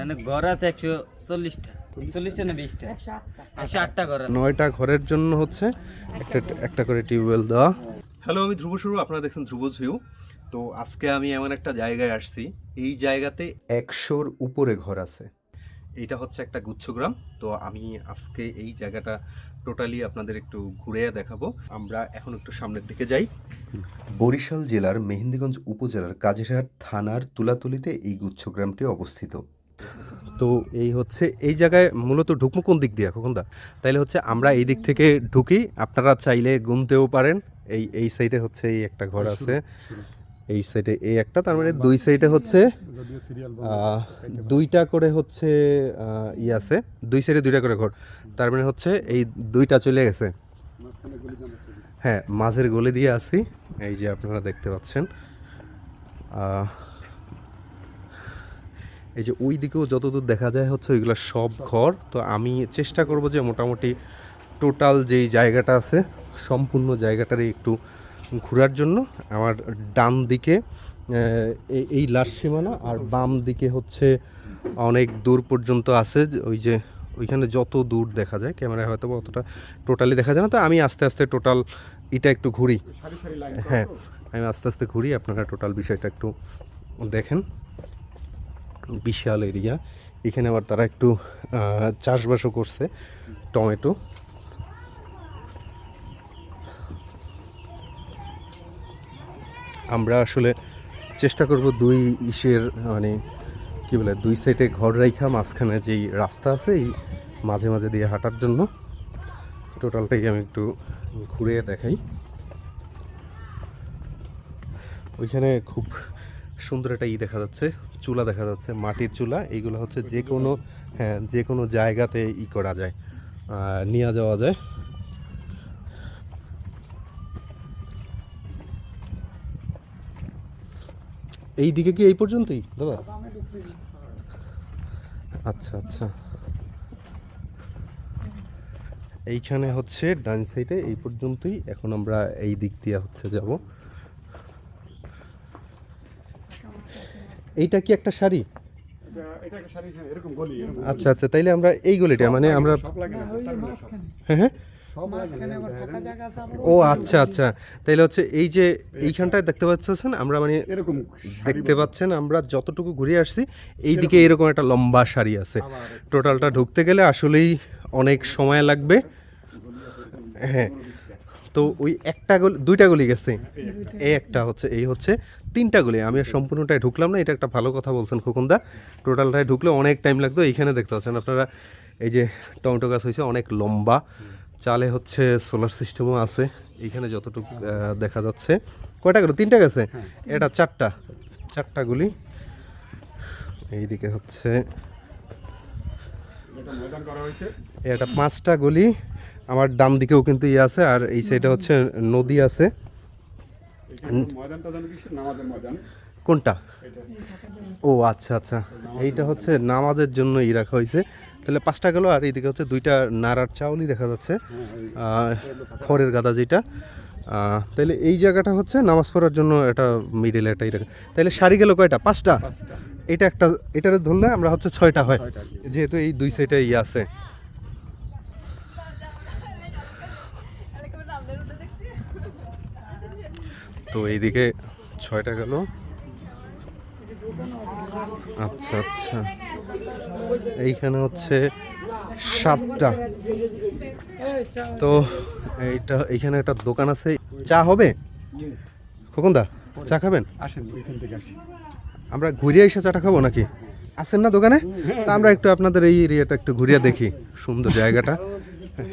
এখানে ঘর আছে একশো চল্লিশটা। চল্লিশটা। না বিশটা? একশো আটটা। ঘর। নয়টা ঘরের জন্য হচ্ছে একটা একটা করে টিউবওয়েল দেওয়া। হ্যালো আমি ধ্রুব শুরু আপনারা দেখছেন ধ্রুবজ ভিউ তো আজকে আমি এমন একটা জায়গায় আসছি এই জায়গাতে একশোর উপরে ঘর আছে। এইটা হচ্ছে একটা গুচ্ছগ্রাম। তো আমি আজকে এই জায়গাটা টোটালি আপনাদের একটু ঘুরে দেখাবো। আমরা এখন একটু সামনের দিকে যাই। বরিশাল জেলার মেহেন্দিগঞ্জ উপজেলার কাজিরহাট থানার তুলাতুলিতে এই গুচ্ছগ্রামটি অবস্থিত। তো এই হচ্ছে এই জায়গায় মূলত ঢুকবো কোন দিক দিয়ে কখন দা তাইলে হচ্ছে আমরা এই দিক থেকে ঢুকি আপনারা চাইলে গুনতেও পারেন। এই এই সাইডে হচ্ছে এই একটা ঘর আছে। এই সাইডে এই একটা তার মানে দুই সাইডে হচ্ছে দুইটা করে হচ্ছে ই আছে। দুই সাইডে দুইটা করে ঘর। তার মানে হচ্ছে এই দুইটা চলে গেছে। হ্যাঁ মাঝের গলি দিয়ে আসি। এই যে আপনারা দেখতে পাচ্ছেন এই যে ওই দিকেও যতদূর দেখা যায় হচ্ছে ওইগুলো সব ঘর। তো আমি চেষ্টা করব যে মোটামুটি টোটাল যেই জায়গাটা আছে সম্পূর্ণ জায়গাটারই একটু ঘোরার জন্য। আমার ডান দিকে এই- লাস্ট সীমানা আর বাম দিকে হচ্ছে অনেক দূর পর্যন্ত আছে। ওই যে ওইখানে যত দূর দেখা যায় ক্যামেরায় হয়তো অতটা টোটালি দেখা যায় না। তো আমি আস্তে আস্তে টোটাল এটা একটু ঘুরি। হ্যাঁ আমি আস্তে আস্তে ঘুরি আপনারা টোটাল বিষয়টা একটু দেখেন। বিশাল এরিয়া। এখানে আবার তারা একটু চাষবাসও করছে, টমেটো। আমরা আসলে চেষ্টা করব দুই ইসের মানে কি বলে, দুই সাইডে ঘর রাইখা, মাঝখানে যেই রাস্তা আছে, এই মাঝে মাঝে দিয়ে হাঁটার জন্য। টোটালটাই আমি একটু ঘুরে দেখাই। ওইখানে খুব সুন্দর একটা ই দেখা যাচ্ছে। চুলা দেখা যাচ্ছে, মাটির চুলা এইগুলো হচ্ছে যে কোনো হ্যাঁ যে কোনো জায়গাতে ই করা যায় নিয়ে যাওয়া যায়। এই দিকে কি এই পর্যন্তই, দাদা? আচ্ছা আচ্ছা। এইখানে হচ্ছে ডান সাইডে এই পর্যন্তই, এখন আমরা এই দিক দিয়ে হচ্ছে যাব। এইটা কি একটা শাড়ি? এটা একটা শাড়ি হ্যাঁ এরকম গলি এরকম আচ্ছা আচ্ছা তাইলে আমরা এই গলিটা মানে আমরা মানে। হ্যাঁ হ্যাঁ। লাগে না ও আচ্ছা আচ্ছা। তাইলে হচ্ছে এই যে এইখানটায় দেখতে পাচ্ছেন আমরা মানে এরকম দেখতে পাচ্ছেন আমরা যতটুকু ঘুরে আসছি এই দিকে এরকম একটা লম্বা সারি আছে। টোটালটা ঢুকতে গেলে আসলেই অনেক সময় লাগবে। হ্যাঁ। তো ওই একটা গলি দুইটা গলি গেছে। এই একটা। হচ্ছে এই হচ্ছে তিনটা গলি। আমি আর সম্পূর্ণটায় ঢুকলাম না এটা একটা ভালো কথা বলছেন খোকনদা। টোটালটায় ঢুকলে অনেক টাইম লাগতো এইখানে দেখতে পাচ্ছেন আপনারা। এই যে টমেটো গাছ হয়েছে অনেক লম্বা। চালে হচ্ছে সোলার সিস্টেমও আছে এইখানে যতটুকু দেখা যাচ্ছে। কয়টা গেল? তিনটা গেছে? এটা চারটা চারটা গুলি। এইদিকে হচ্ছে এটা ময়দান করা হয়েছে। এটা পাঁচটা গলি আমার ডান দিকেও কিন্তু ইয়ে আছে আর এই সাইডে হচ্ছে নদী আছে। কোনটা? ও আচ্ছা আচ্ছা। এইটা হচ্ছে নামাজের জন্য ই রাখা হয়েছে। তাহলে পাঁচটা গেল আর এইদিকে হচ্ছে দুইটা নাড়ার চাউলই দেখা যাচ্ছে খড়ের গাদা যেটা। তাহলে এই জায়গাটা হচ্ছে নামাজ পড়ার জন্য এটা মিডিল এটা এই রাখা- তাহলে শাড়ি গেল কয়টা? পাঁচটা। এটা একটা এটারে ধরলে আমরা হচ্ছে ছয়টা হয়। যেহেতু এই দুই সাইডে ইয়ে আছে। তো এইদিকে ছয়টা গেল। আচ্ছা আচ্ছা। এইখানে হচ্ছে সাতটা। তো এইটা এইখানে একটা দোকান আছে। চা হবে? খোকন দা চা খাবেন? আসেন এখান থেকে আসি। আমরা ঘুরিয়ে এসে চাটা খাব নাকি? আছেন না দোকানে? তা আমরা একটু আপনাদের এই এরিয়াটা একটু ঘুরিয়ে দেখি সুন্দর জায়গাটা।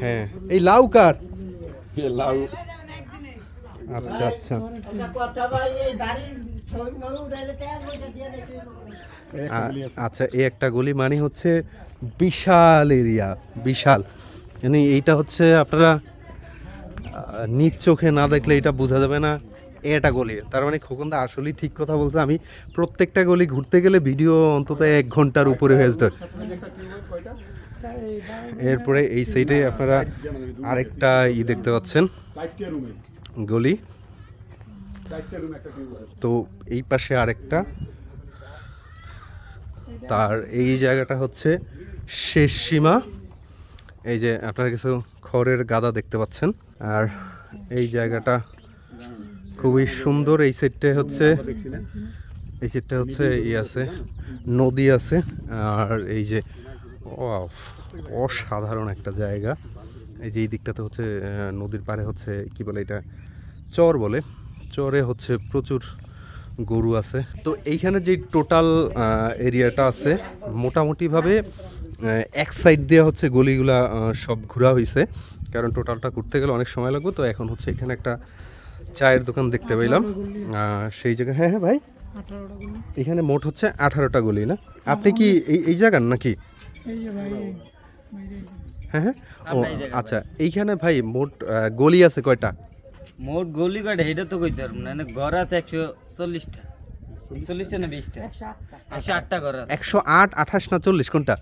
হ্যাঁ এই লাউ কার? লাউ। আচ্ছা আচ্ছা। আচ্ছা এই একটা গলি মানে হচ্ছে বিশাল এরিয়া বিশাল। মানে এইটা হচ্ছে আপনারা নিজ চোখে না দেখলে এটা বোঝা যাবে না। এটা গলি। তার মানে খোকনদা আসলেই ঠিক কথা বলছে। আমি প্রত্যেকটা গলি ঘুরতে গেলে ভিডিও অন্তত এক ঘণ্টার উপরে হয়ে যেত এরপরে এই সাইডে আপনারা আরেকটা ই দেখতে পাচ্ছেন। গলি। তো এই পাশে আরেকটা। তার এই জায়গাটা হচ্ছে শেষ সীমা। এই যে আপনারা কিছু খড়ের গাদা দেখতে পাচ্ছেন। আর এই জায়গাটা খুবই সুন্দর। এই সাইডটা হচ্ছে এই সাইডটা হচ্ছে ই আছে, নদী আছে, আর এই যে অসাধারণ একটা জায়গা। এই যে এই দিকটাতে হচ্ছে নদীর পাড়ে হচ্ছে, কি বলে এটা? চর বলে। চরে হচ্ছে প্রচুর গরু আছে। তো এইখানে যে টোটাল এরিয়াটা আছে, মোটামুটিভাবে এক সাইড দিয়ে হচ্ছে গলিগুলা সব ঘোরা হয়েছে কারণ টোটালটা ঘুরতে গেলে অনেক সময় লাগবে। তো এখন হচ্ছে এখানে একটা চায়ের দোকান দেখতে পেলাম। সেই জায়গায় হ্যাঁ হ্যাঁ ভাই। এখানে মোট হচ্ছে আঠারোটা গলি না? আপনি কি এই এই জায়গার নাকি? হ্যাঁ হ্যাঁ। ও আচ্ছা এইখানে ভাই মোট গলি আছে কয়টা? মোট গলি কয়টা? এটা তো কইতে পারব না। ঘর আছে একশো চল্লিশটা। চল্লিশটা না বিশটা? একশো আটটা ঘর আছে। একশো আট আঠাশ না চল্লিশ? কোনটা?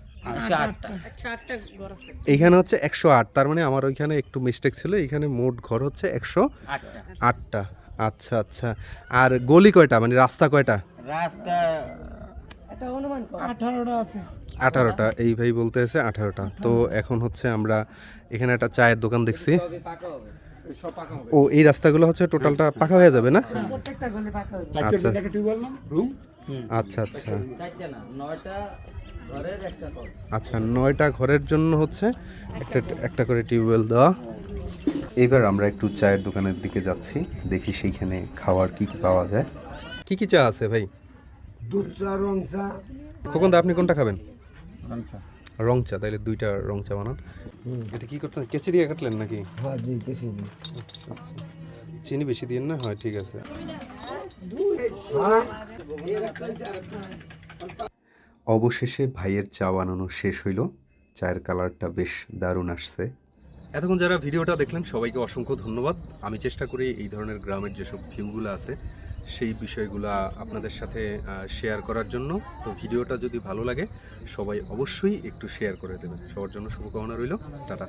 এইখানে হচ্ছে একশো আট তার মানে আমার ওইখানে একটু মিস্টেক ছিল এইখানে মোট ঘর হচ্ছে একশো আটটা। আটটা। আচ্ছা আচ্ছা। আর গলি কয়টা? মানে রাস্তা কয়টা? রাস্তা আঠারোটা এই ভাই বলতে আছে আঠারোটা। তো এখন হচ্ছে আমরা এখানে একটা চায়ের দোকান দেখছি। ও এই রাস্তাগুলো হচ্ছে টোটালটা পাকা হয়ে যাবে না? আচ্ছা। আচ্ছা আচ্ছা। চারটে না নয়টা ঘরের একটা ঘর। আচ্ছা নয়টা ঘরের জন্য হচ্ছে একটা একটা করে টিউবওয়েল দেওয়া। এবার আমরা একটু চায়ের দোকানের দিকে যাচ্ছি দেখি সেইখানে খাওয়ার কি কি পাওয়া যায়। কি কি চা আছে ভাই? দুধ চা রং চা। কখন আপনি কোনটা খাবেন? আচ্ছা রং চা তাইলে দুইটা রং চা বানান। এটা কি করতেন কেচি দিয়ে কাটলেন নাকি? হ্যাঁ জি কিছু নেই আচ্ছা আচ্ছা। চিনি বেশি দিন না? হয় ঠিক আছে। অবশেষে ভাইয়ের চা বানানো শেষ হইল। চায়ের কালারটা বেশ দারুণ আসছে। এতক্ষণ যারা ভিডিওটা দেখলেন সবাইকে অসংখ্য ধন্যবাদ। আমি চেষ্টা করি এই ধরনের গ্রামের যেসব ভিউগুলো আছে সেই বিষয়গুলো আপনাদের সাথে শেয়ার করার জন্য। তো ভিডিওটা যদি ভালো লাগে, সবাই অবশ্যই একটু শেয়ার করে দেবেন। সবার জন্য শুভকামনা রইল। টাটা।